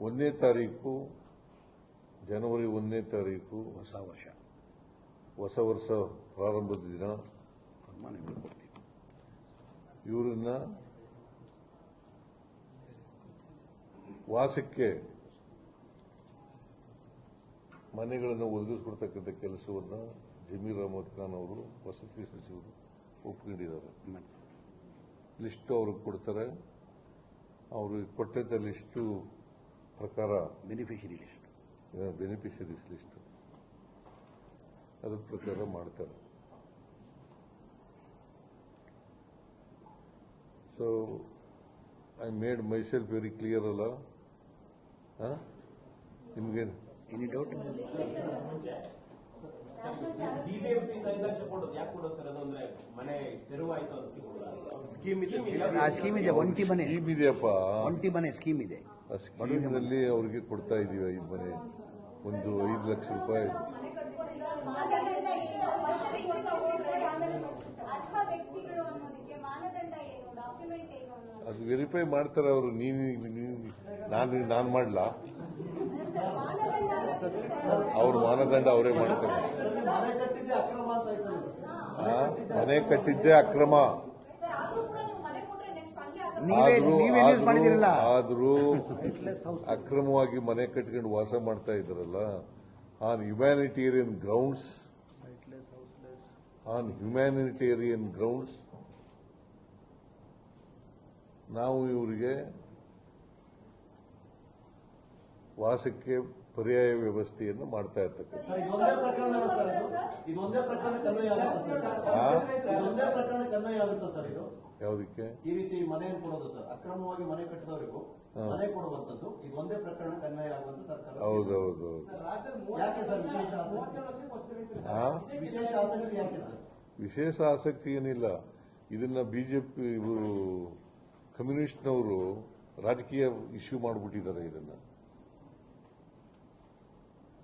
ಒಂದನೇ ತಾರೀಕು ಜನವರಿ ಒಂದನೇ ತಾರೀಕು ಹೊಸ ವರ್ಷ. ಹೊಸ ವರ್ಷ ಪ್ರಾರಂಭದ ದಿನ. ಇವರನ್ನ ವಾಸಕ್ಕೆ ಮನೆಗಳನ್ನು ಒದಗಿಸ್ಕೊಡ್ತಕ್ಕಂಥ ಕೆಲಸವನ್ನು ಜಮೀರ್ ಅಹಮದ್ ಖಾನ್ ಅವರು ವಸತಿ ಸಚಿವರು ಒಪ್ಕೊಂಡಿದ್ದಾರೆ. ಲಿಸ್ಟು ಅವ್ರಿಗೆ ಕೊಡ್ತಾರೆ. ಅವರು ಕೊಟ್ಟಂತ ಲಿಸ್ಟು ಪ್ರಕಾರ ಬೆನಿಫಿಷರಿ ಲಿಸ್ಟ್ ಬೆನಿಫಿಷರೀಸ್ ಲಿಸ್ಟ್ ಅದ್ರ ಪ್ರಕಾರ ಮಾಡ್ತಾರೆ. So I made myself very clear ಅಲ್ಲ? ನಿಮಗೆ ಎನಿ ಡೌಟ್ ಸ್ಕೀಮ್ ಆ ಸ್ಕೀಮ್ ಇದೆ. ಒಂಟಿ ಮನೆ. ಸ್ಕೀಮ್ ಇದೆಯಪ್ಪ. ಒಂಟಿ ಮನೆ ಸ್ಕೀಮ್ ಇದೆ. ಆ ಸ್ಕೀಮ್ನಲ್ಲಿ ಅವ್ರಿಗೆ ಕೊಡ್ತಾ ಇದೀವಿ ಐದು ಮನೆ. ಒಂದು ಐದು ಲಕ್ಷ ರೂಪಾಯಿ. ಅದು ವೆರಿಫೈ ಮಾಡ್ತಾರೆ ಅವರು. ನೀನು ನೀನು- ನಾನು ಮಾಡಲ. ಅವ್ರ ಮಾನದಂಡ ಅವರೇ ಮಾಡ್ತಾರೆ? ಮನೆ ಕಟ್ಟಿದ್ದೇ ಅಕ್ರಮ ಸರ್ ಆದ್ರೂ ಕೂಡ ನೀವು ಮನೆ ಕೊಟ್ರೆ ನೆಕ್ಸ್ಟ್ ಹಂಗೆ ಆಗುತ್ತೆ ನೀವೇ ಆದ್ರೂ ನೀವೇ ನ್ಯೂಸ್ ಮಾಡಿದಿರಲ್ಲ ಆದ್ರೂ ಅಕ್ರಮವಾಗಿ ಮನೆ ಕಟ್ಕೊಂಡು ವಾಸ ಮಾಡ್ತಾ ಇದ್ರಲ್ಲ on humanitarian grounds on humanitarian grounds ನಾವು ಇವರಿಗೆ ವಾಸಕ್ಕೆ ಪರ್ಯಾಯ ವ್ಯವಸ್ಥೆಯನ್ನು ಮಾಡ್ತಾ ಇರ್ತಕ್ಕಂಥ ಯಾವುದಕ್ಕೆ? ಈ ರೀತಿ ಮನೆಯನ್ನು ಕೊಡೋದು ಸರ್. ಅಕ್ರಮವಾಗಿ ಮನೆ ಕಟ್ಟಿದವರಿಗೂ ಹಾ. ಮನೆ ಕೊಡುವಂತದ್ದು ಇದು ಒಂದೇ ಪ್ರಕರಣಕ್ಕೆ ಅನ್ವಯ ಆಗುವಂತ ಸರ್ಕಾರ ಹೌದೌದು ಯಾಕೆ ಸರ್ ವಿಶೇಷ ಆಸಕ್ತಿ? ವಿಶೇಷ ಆಸಕ್ತಿ ಯಾಕೆ ಸರ್? ವಿಶೇಷ ಆಸಕ್ತಿ ಏನಿಲ್ಲ. ಇದನ್ನ ಬಿಜೆಪಿ ಇವರು ಕಮ್ಯುನಿಸ್ಟ್ನವರು ರಾಜಕೀಯ ಇಶ್ಯೂ ಮಾಡಿಬಿಟ್ಟಿದ್ದಾರೆ ಇದನ್ನ.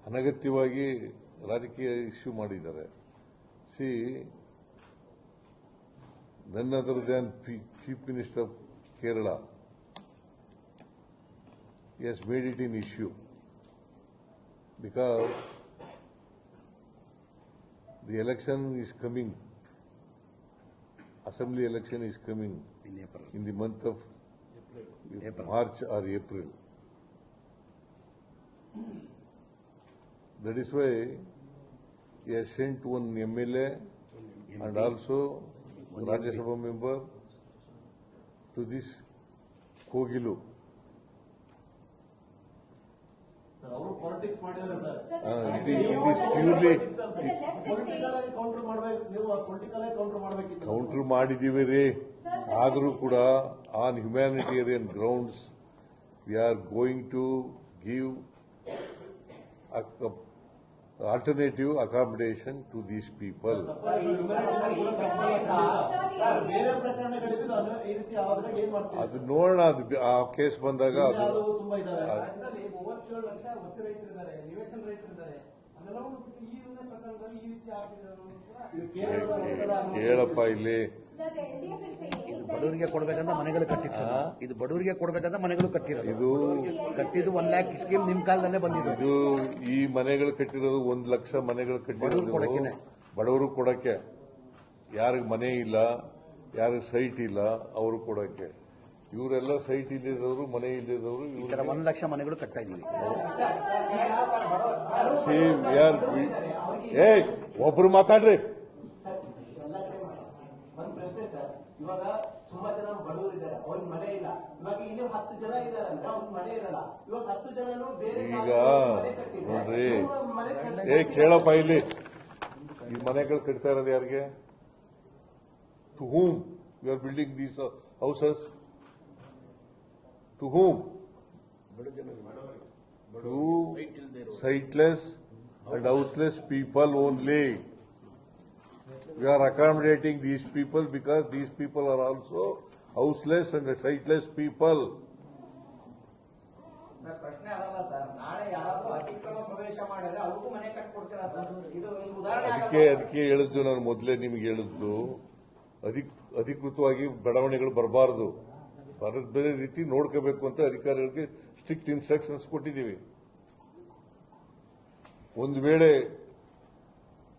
ಅನಗತ್ಯವಾಗಿ ರಾಜಕೀಯ ಇಶ್ಯೂ ಮಾಡಿದ್ದಾರೆ. See none other than Chief Minister of Kerala. He has made it an issue because the election is coming, assembly election is coming in, in the month of April. March or April. That is why he has sent one MLA and also Rajya member member to this Kogilu. Sir. ಅವರು politics ಮಾಡಿದ್ದಾರೆ sir counter ಮಾಡಿದ್ದೀವಿ ರೀ. ಆದರೂ ಕೂಡ on humanitarian grounds we are going to give alternative accommodation to these people ಬೇರೆ ಪ್ರಕರಣಗಳಿದ್ದು ಅನ್ವಯ- ಈ ರೀತಿ ಆದ್ರೆ ಏನ್ ಮಾಡ್ತೀವಿ ಅದು ನೋಡೋಣ ಅದು ಬಿ- ಆ ಕೇಸ್ ಬಂದಾಗ ಅದು ಅದು ತುಂಬಾ ಇದಾವೆ ರಾಜ್ಯದಲ್ಲಿ ಮೂವತ್ತೇಳು ಲಕ್ಷ ವಸ್ತು ರೈತರಿದ್ದಾರೆ ನಿವೇಶನ ರೈತರಿದ್ದಾರೆ ಅದೆಲ್ಲವನ್ನು ಬಿಟ್ಟು ಈ ಒಂದೇ ಪ್ರಕರಣದಲ್ಲಿ ಈ ರೀತಿ ಆಗ್ತಿದೆ ಅನ್ನೋದು ಕೂಡ ಇದು ಕೇರಳದ ನಂತರ ಕೇಳಪ್ಪ ಇಲ್ಲಿ ಬಡವರಿಗೆ ಕೊಡ್ಬೇಕಂತ ಮನೆಗಳು ಸರ್ ಇದು ಬಡವರಿಗೆ ಕೊಡ್ಬೇಕಂತ ಮನೆಗಳು ಕಟ್ಟಿರೋದು. ಇದು ಕಟ್ಟಿದ್ದು ಒನ್ ಲ್ಯಾಕ್ ಸ್ಕೀಮ್ ನಿಮ್ ಕಾಲದಲ್ಲೇ ಬಂದಿದ್ದು. ಇದು ಈ ಮನೆಗಳು ಕಟ್ಟಿರೋದು ಒಂದ್ ಲಕ್ಷ ಮನೆಗಳು ಬಡವ್ರು ಕಟ್ಟಿರೋದು. ಬಡವರು ಕೊಡಕ್ಕೆ. ಯಾರಿಗೆ ಮನೆ ಇಲ್ಲ ಯಾರಿಗೆ ಸೈಟ್ ಇಲ್ಲ ಅವರು ಕೊಡಕ್ಕೆ. ಇವರೆಲ್ಲ ಸೈಟ್ ಇಲ್ಲದವರು ಮನೆ ಇಲ್ಲದವರು ಈ ತರ ಒಂದ್ ಲಕ್ಷ ಮನೆಗಳು ಕಟ್ತಾ ಇದೀವಿ ಏ ಒಬ್ರು ಮಾತಾಡ್ರಿ. ಒಂದ್ ಪ್ರಶ್ನೆ ಸರ್. ಇವಾಗ ತುಂಬಾ ಜನ ಬಡವರು ಇದ್ದಾರೆ. ಅವ್ರಿಗೆ ಮನೆ ಇಲ್ಲ. ಇವಾಗ ಇಲ್ಲಿ ಹತ್ತು ಜನ ಇದ್ದಾರೆ ಅಂದ್ರೆ ಅವ್ರಿಗೆ ಮನೆ ಇರಲ್ಲ. ಇವಾಗ ಹತ್ತು ಜನನು ಬೇರೆ ಈಗ ಜಾಗದಲ್ಲಿ ಮನೆ ಕಟ್ಟಿದ್ರೆ ನೋಡ್ರಿ ಇವ್ರು ಮನೆ ಕಟ್ಟಿ- ಏ ಕೇಳಪ್ಪ ಇಲ್ಲಿ. ಈ ಮನೆಗಳು ಕಟ್ತಾ ಇರೋದು ಯಾರಿಗೆ? To whom you are building these houses to whom to siteless and houseless people only We are accommodating these people because these people are also houseless and sightless people. ಅದಕ್ಕೆ ಅದಕ್ಕೆ ಹೇಳಿದ್ದು ನಾನು ಮೊದಲೇ ನಿಮ್ಗೆ ಹೇಳಿದ್ದು. ಅಧಿಕ್ ಅಧಿಕೃತವಾಗಿ ಬಡಾವಣೆಗಳು ಬರಬಾರದು. ಬರದ ಬೇರೆ ರೀತಿ ನೋಡ್ಕೋಬೇಕು ಅಂತ ಅಧಿಕಾರಿಗಳಿಗೆ ಸ್ಟ್ರಿಕ್ಟ್ ಇನ್ಸ್ಟ್ರಕ್ಷನ್ಸ್ ಕೊಟ್ಟಿದ್ದೀವಿ. ಒಂದು ವೇಳೆ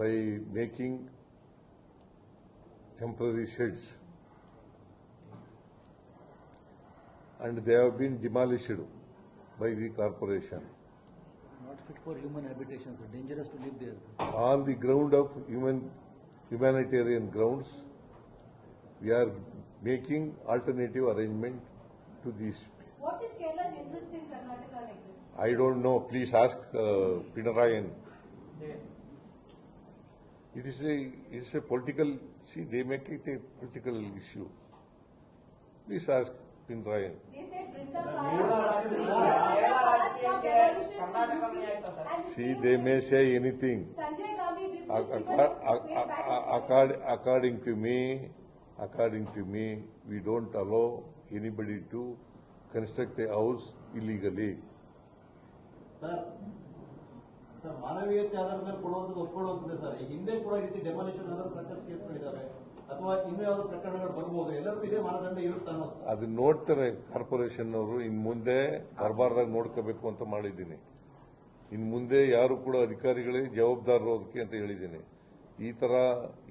by making temporary sheds. And they have been demolished by the corporation Not fit for human habitation, sir. Dangerous to live there, sir. on the ground of human humanitarian grounds. We are making alternative arrangement to these What is Kerala's interest in Karnataka like this? I don't know. Please ask uh, Pinarayan. It is a, it is a political, see, they make it a political issue. Please ask Pindrayan. See, they may say anything. According, to me, according to me, we don't allow anybody to construct a house illegally. Sir, sir, ಮಾನವೀಯತೆ ಆಧಾರದ ಮೇಲೆ ಕೊಡುವಂಥದ್ದು ಒಪ್ಕೊಳ್ಳುವಂತಿದೆ sir. ಈ ಹಿಂದೆ ಕೂಡ ಈ ರೀತಿ demolition ಆದ ಸಾಕಷ್ಟು ಕೇಸ್ಗಳಿದ್ದಾವೆ ಅಥವಾ ಇನ್ನೂ ಯಾವ್ದು ಪ್ರಕರಣಗಳು ಬರ್ಬೋದು. ಎಲ್ಲರಿಗೂ ಇದೇ ಮಾನದಂಡ ಇರುತ್ತೆ ಅನ್ನೋದು. ಅದನ್ನ ನೋಡ್ತಾರೆ ಕಾರ್ಪೊರೇಷನ್ ಅವರು. ಇನ್ ಮುಂದೆ ಬರಬಾರ್ದಾಗ ನೋಡ್ಕೋಬೇಕು ಅಂತ ಮಾಡಿದ್ದೀನಿ. ಇನ್ ಮುಂದೆ ಯಾರು ಕೂಡ ಅಧಿಕಾರಿಗಳೇ ಜವಾಬ್ದಾರರು ಅದಕ್ಕೆ ಅಂತ ಹೇಳಿದ್ದೀನಿ. ಈ ತರ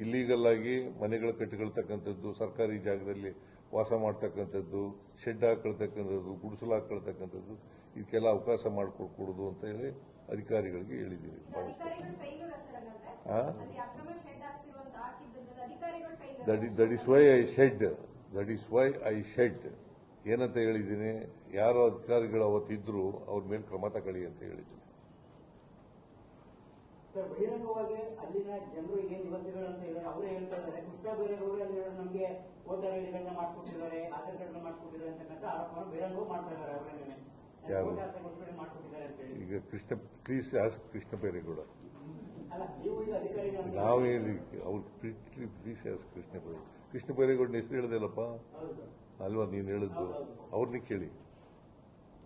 ಇಲ್ಲೀಗಲ್ ಆಗಿ ಮನೆಗಳ ಕಟ್ಟಿಕೊಳ್ತಕ್ಕಂಥದ್ದು, ಸರ್ಕಾರಿ ಜಾಗದಲ್ಲಿ ವಾಸ ಮಾಡ್ತಕ್ಕಂಥದ್ದು ಶೆಡ್ ಹಾಕೊಳ್ತಕ್ಕಂಥದ್ದು, ಗುಡಿಸಲು ಹಾಕೊಳ್ತಕ್ಕಂಥದ್ದು, ಇದಕ್ಕೆಲ್ಲ ಅವಕಾಶ ಮಾಡಿಕೊಡ್ಕೊಡುದು ಅಂತ ಹೇಳಿ ಅಧಿಕಾರಿಗಳಿಗೆ ಹೇಳಿದ್ದೀವಿ. That is why I said that is why I said ಏನಂತ ಹೇಳಿದ್ದೀನಿ? ಯಾರು ಅಧಿಕಾರಿಗಳು ಅವತ್ತಿದ್ರು ಅವ್ರ ಮೇಲೆ ಕ್ರಮ ತಗೊಳ್ಳಿ ಅಂತ ಹೇಳಿದ್ದೀನಿ. ಸರ್ ಬಹಿರಂಗವಾಗಿ ಅಲ್ಲಿನ ಜನರು ಏನ್ ನಿವಾಸಿಗಳು ಅಂತ ಇದ್ದಾರೆ ಅವರೇ ಹೇಳ್ತಾ ಇದ್ದಾರೆ. ಕೃಷ್ಣ ಬೈರೇಗೌಡರು ಅಲ್ಲಿ ನಮಗೆ ವೋಟರ್ ಐಡಿಗಳನ್ನ ಮಾಡಿಕೊಟ್ಟಿದ್ದಾರೆ ಆಧಾರ್ ಕಾರ್ಡ್ ಮಾಡಿಕೊಟ್ಟಿದ್ದಾರೆ ಅಂತಕ್ಕಂಥ ಆರೋಪವನ್ನು ಬಹಿರಂಗವಾಗಿ ಮಾಡ್ತಾ ಇದ್ದಾರೆ ಅವರೇನೆ ಯಾರು? ಈಗ ಕೃಷ್ಣ ಪ್ಲೀಸ್ ಆಸ್ಕ್ ಕೃಷ್ಣ ಬೈರೇಗೌಡ. ಅಲ್ಲ ಹೇಳಿ. ಅವ್ರು ಪ್ಲೀಸ್ ಆಸ್ಕ್ ಕೃಷ್ಣ ಬೈರೇಗೌಡ. ಕೃಷ್ಣ ಬೈರೇಗೌಡನ ಹೆಸರು ಹೇಳ್ದಲ್ಲಪ್ಪ ಅಲ್ವಾ ನೀನು ಹೇಳಿದ್ದು ಅವ್ರನ್ನ ಕೇಳಿ.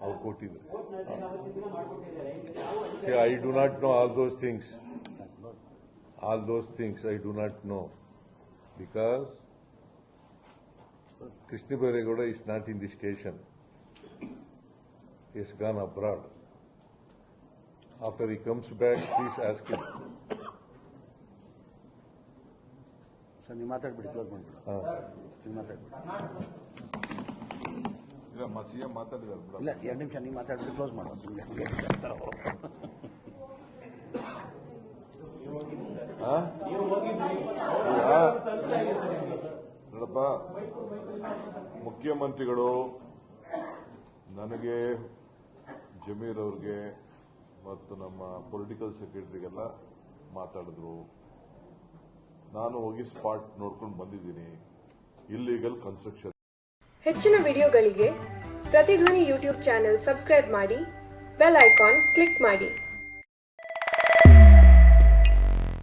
ಅವ್ರು ಕೊಟ್ಟಿದ್ರು I do not know all those things all those things I all not know because Krishna things is not in the station is gone abroad. After he comes back, please ask him. Sir ನೀವು ಮಾತಾಡ್ಬಿಡಿ close ಮಾಡ್ಬಿಡು. ನೀವು ಮಾತಾಡ್ಬಿಡಿ. ಇಲ್ಲ ಮಸಿಯ ಮಾತಾಡಿದಾರೆ ಇಲ್ಲ ಎರಡು ನಿಮಿಷ ನೀವು ಮಾತಾಡ್ಬಿಟ್ಟು close ನೋಡಪ್ಪ ಮುಖ್ಯಮಂತ್ರಿಗಳು ನನಗೆ ಜಮೀರ್ ಅವ್ರಿಗೆ ಮತ್ತು ನಮ್ಮ ಪೊಲಿಟಿಕಲ್ ಸೆಕ್ರೆಟರಿಗೆಲ್ಲ ಮಾತಾಡಿದ್ರು. ನಾನು ಹೋಗಿ ಸ್ಪಾಟ್ ನೋಡ್ಕೊಂಡು ಬಂದಿದ್ದೀನಿ. ಇಲ್ಲಿಗಲ್ ಕನ್ಸ್ಟ್ರಕ್ಷನ್ ಹೆಚ್ಚಿನ ವಿಡಿಯೋಗಳಿಗೆ ಪ್ರತಿಧ್ವನಿ ಯೂಟ್ಯೂಬ್ ಚಾನೆಲ್ ಸಬ್ಸ್ಕ್ರೈಬ್ ಮಾಡಿ ಬೆಲ್ ಐಕಾನ್ ಕ್ಲಿಕ್ ಮಾಡಿ.